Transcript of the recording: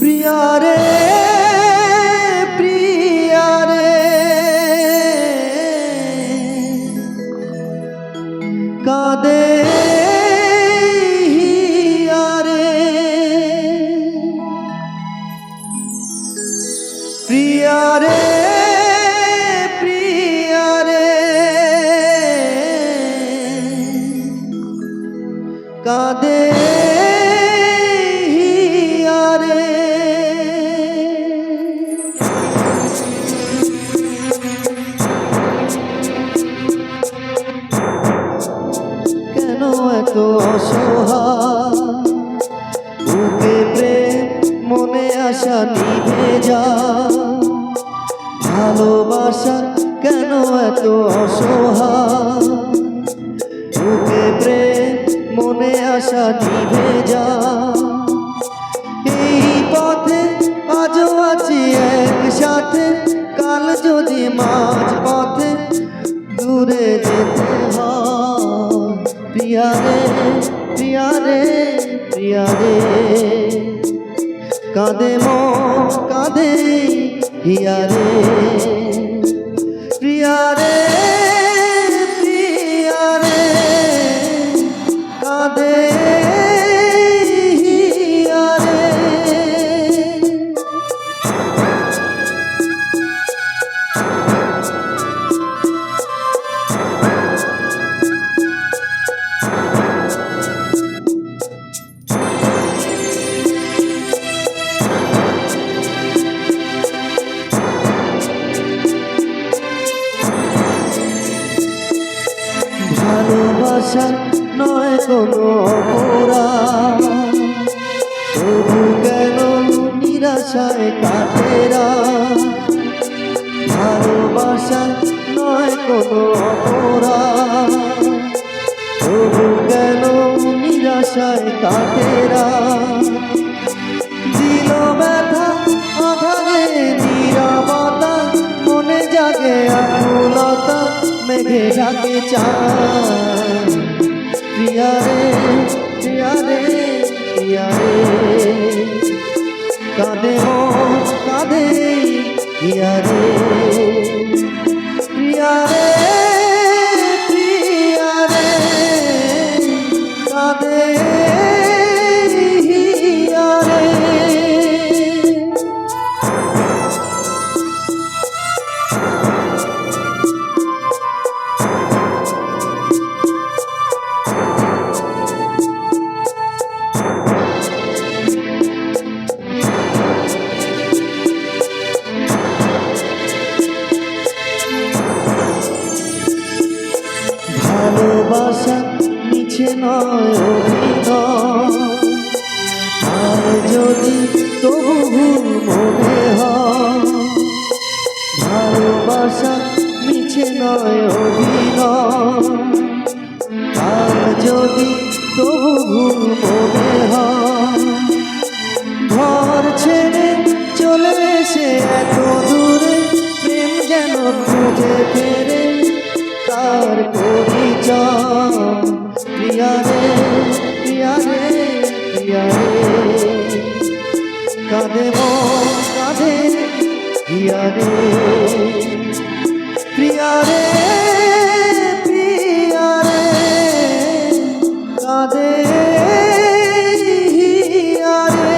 প্রিয়া রে প্রিয়া রে। কাদের অসহায়? বুকে প্রেম মনে আশা নিভে যা ভালোবাসা কেন এত অসহায়? বুকে প্রেম মনে আশা নিভে যা এই পথে আজও আছি একসাথে। কাল যদি মাঝ পথে দূরে প্রিয়া রে প্রিয়া রে প্রিয়া রে কাঁদে মন কাঁদে হিয়া রে প্রিয়া রে প্রিয়া রে কাঁদে ভালোবাসা নয় কোনো অপরাধ। তবু কেন নিরাশায় কাটেরা ভালোবাসা নয় কোনো অপরাধ। তবু কেন নিরাশায় কাটেরা ঢাকে চায় প্রিয়া রে প্রিয়া রে প্রিয়া রে। কাঁদে মন, কাঁদে প্রিয়া রে। প্রিয়া রে প্রিয়া রে, কাঁদে। মিছে আর যদি তবু ভুল মনে হয়, ভালোবাসা মিছে নয় অভিনয়। আর যদি তবু ভুল মনে ঘর ছেড়ে চলে এসে এত দূরে প্রেম যেন খুঁজে ফেরে তার পরিচয়। প্রিয়া রে প্রিয়া রে হিয়া রে